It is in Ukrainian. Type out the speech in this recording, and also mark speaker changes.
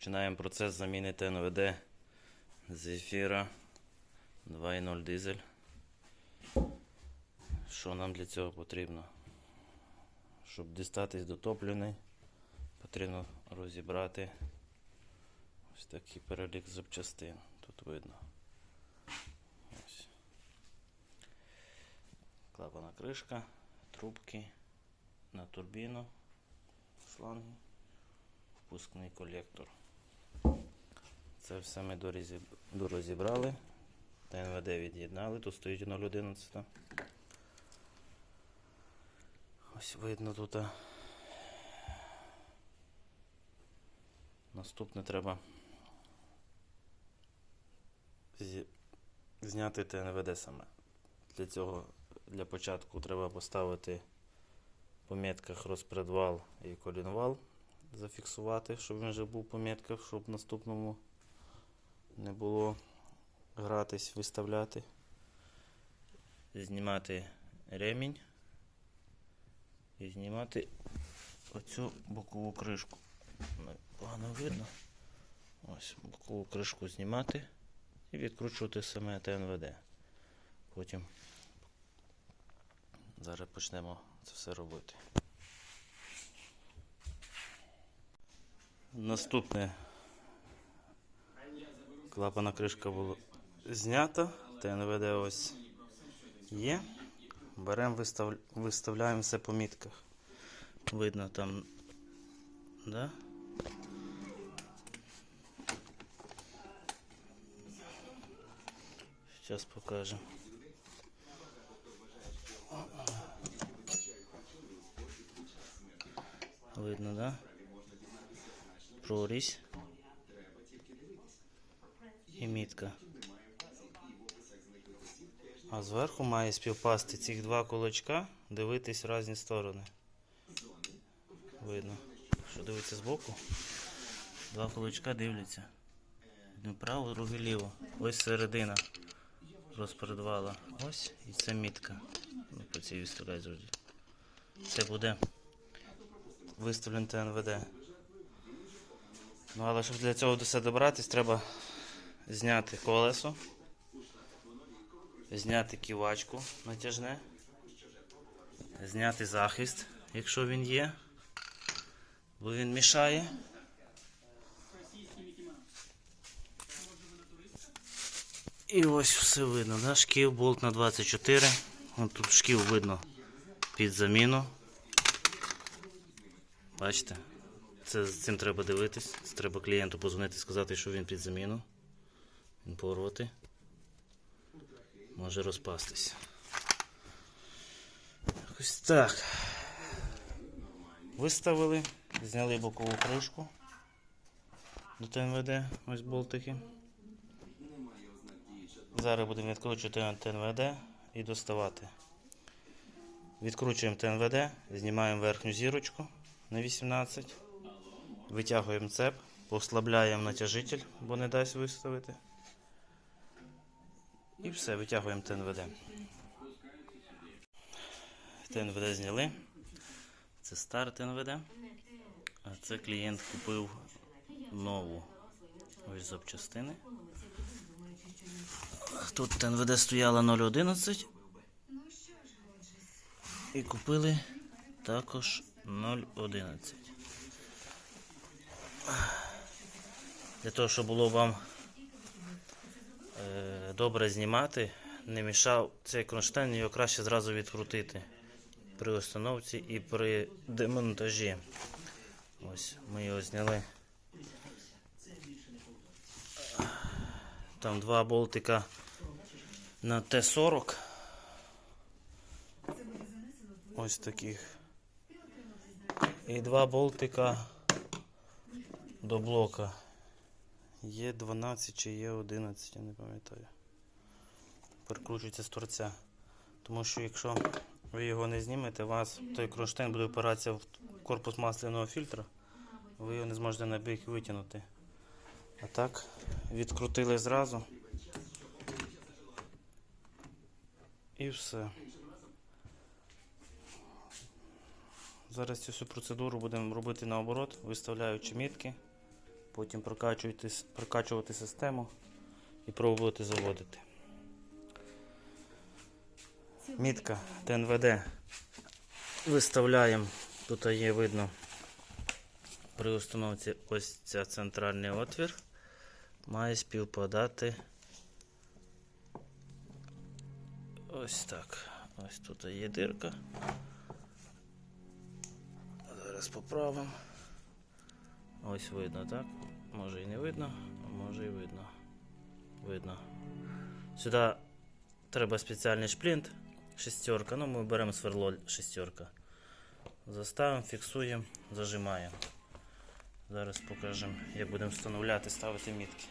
Speaker 1: Починаємо процес заміни ТНВД з ефіра 2.0 дизель. Що нам для цього потрібно? Щоб дістатись до топливної, потрібно розібрати ось такий перелік запчастин. Тут видно. Клапана кришка, трубки на турбіну, шланги, впускний колектор. Це все ми дорозіб- дорозібрали. ТНВД від'єднали, тут стоїть 0,11. Ось видно тут. Наступне треба зняти ТНВД саме. Для цього для початку треба поставити по метках розпредвал і колінвал, зафіксувати, щоб він вже був по метках, щоб наступному не було гратись, виставляти. Знімати ремінь і знімати оцю бокову кришку. Ну, Погано видно. Ось бокову кришку знімати і відкручувати саме ТНВД. Потім зараз почнемо це все робити. Наступне клапана кришка була знята, ТНВД ось є. Беремо, вистав... виставляємо все по мітках. Видно там, да? Сейчас покажем. Видно, да? Прорізь. І мітка. А зверху має співпасти цих два кулачка, дивитись в різні сторони. Видно. Що дивиться збоку? Два кулачка дивляться. Один право, другий ліво. Ось середина розпередвала. Ось і це мітка. Ну, по цій виставляй завжди. Це буде виставлен ТНВД. Ну, але щоб для цього до все добратись, треба зняти колесо, зняти ківачку натяжне, зняти захист, якщо він є, бо він мішає. І ось все видно, да? шків, болт на 24. Вон тут шків видно під заміну. Бачите? Це, з цим треба дивитись. Треба клієнту позвонити сказати, що він під заміну. Він порвати. Може розпастись. Ось так. Виставили, зняли бокову кришку до ТНВД, ось болтики. Зараз будемо відкручувати ТНВД і доставати. Відкручуємо ТНВД, знімаємо верхню зірочку на 18. Витягуємо цеп, послабляємо натяжитель, бо не дасть виставити. І все, витягуємо ТНВД. ТНВД зняли. Це стар ТНВД. А це клієнт купив нову ось запчастини. Тут ТНВД стояла 0,11. І купили також 0,11. Для того, щоб було вам е, добре знімати, не мішав цей кронштейн, його краще зразу відкрутити при установці і при демонтажі. Ось ми його зняли. Там два болтика на Т-40. Ось таких. І два болтика до блока. Є 12 чи є 11, я не пам'ятаю. Перекручується з торця. Тому що якщо ви його не знімете, у вас той кронштейн буде опиратися в корпус масляного фільтра, ви його не зможете на бік витягнути. А так, відкрутили зразу. І все. Зараз цю всю процедуру будемо робити наоборот, виставляючи мітки Потім прокачувати, прокачувати систему і пробувати заводити. Мітка ТНВД. Виставляємо. Тут є видно при установці ось ця центральний отвір. Має співпадати. Ось так. Ось тут є дирка. Зараз поправимо. Ось видно, так? Може і не видно, а може і видно. Видно. Сюди треба спеціальний шплінт. Шестерка. Ну, ми беремо сверло шестерка. Заставимо, фіксуємо, зажимаємо. Зараз покажемо, як будемо встановляти, ставити мітки.